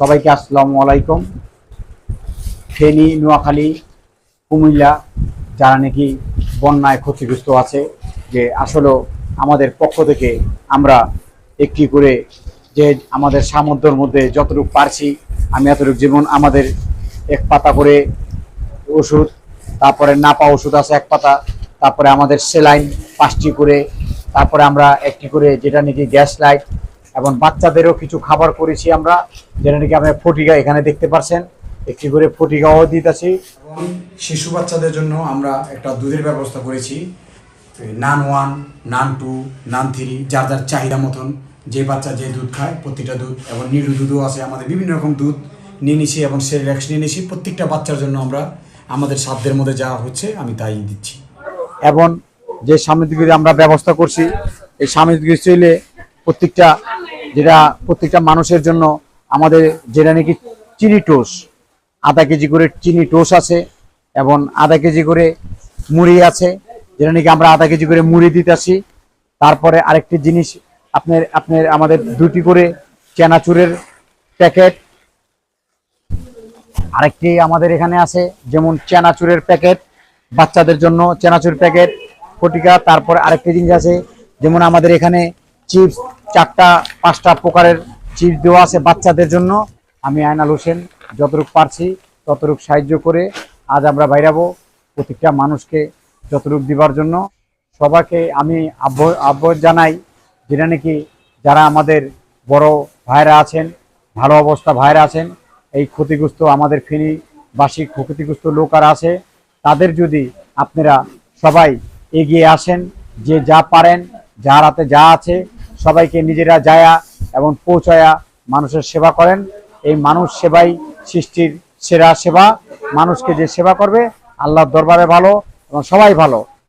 সবাইকে আসসালামু আলাইকুম। ফেনী, নোয়াখালী, কুমিল্লা, যারা নাকি বন্যায় ক্ষতিগ্রস্ত আছে, যে আসলে আমাদের পক্ষ থেকে আমরা একটি করে যে আমাদের সামর্থ্যের মধ্যে যতটুকু পারছি, আমি এতটুকু যেমন আমাদের এক পাতা করে ওষুধ, তারপরে নাপা ওষুধ আছে এক পাতা, তারপরে আমাদের সেলাইন পাঁচটি করে, তারপরে আমরা একটি করে যেটা নাকি গ্যাস লাইট এবং বাচ্চাদেরও কিছু খাবার করেছি আমরা। যেটা নাকি আমরা ফটিকা এখানে দেখতে পাচ্ছেন। একটি করে ফটিকাও দিতেছি এবং শিশু বাচ্চাদের জন্য আমরা একটা দুধের ব্যবস্থা করেছি। নান ওয়ান নান টু নান থ্রি যার যার চাহিদা মতন যে বাচ্চা যে দুধ খায় প্রত্যেকটা দুধ এবং নিরু দুধও আছে। আমাদের বিভিন্ন রকম দুধ নিয়ে নিছি এবং সেরিল্যাক্স নিয়ে নিছি। প্রত্যেকটা বাচ্চার জন্য আমরা আমাদের সাধ্যের মধ্যে যা হচ্ছে আমি তাই দিচ্ছি। এবং যে সামগ্রী আমরা ব্যবস্থা করছি এই সামগ্রী চলে প্রত্যেকটা যেটা প্রত্যেকটা মানুষের জন্য আমাদের যেটা নাকি চিনি টোস আধা কেজি করে চিনি টোস আছে এবং আধা কেজি করে মুড়ি আছে, যেটা নাকি আমরা আধা কেজি করে মুড়ি দিতেছি। তারপরে আরেকটি জিনিস, আপনার আপনার আমাদের দুটি করে চানাচুরের প্যাকেট। আরেকটি আমাদের এখানে আছে, যেমন চেনাচুরের প্যাকেট, বাচ্চাদের জন্য চেনাচুর প্যাকেট, ফটিকা, তারপরে আরেকটি জিনিস আছে, যেমন আমাদের এখানে চিপস চারটা, পাঁচটা প্রকারের চিপস দেওয়া আছে বাচ্চাদের জন্য। আমি আয়নাল হোসেন, যতটুকু পারছি ততটুকু সাহায্য করে আজ আমরা বাইরাবো প্রত্যেকটা মানুষকে যতটুকু দিবার জন্য। সবাইকে আমি আব্য আব্য জানাই, যেটা নাকি যারা আমাদের বড় ভাইরা আছেন, ভালো অবস্থা ভাইরা আছেন, এই ক্ষতিগ্রস্ত আমাদের ফেনীবাসী ক্ষতিগ্রস্ত লোক আর আছে, তাদের যদি আপনারা সবাই এগিয়ে আসেন, যে যা পারেন, যার হাতে যা আছে সবাইকে নিজেরা যায়া এবং পৌঁছায়া মানুষের সেবা করেন। এই মানুষ সেবাই সৃষ্টির সেরা সেবা। মানুষকে যে সেবা করবে, আল্লাহর দরবারে ভালো এবং সবাই ভালো।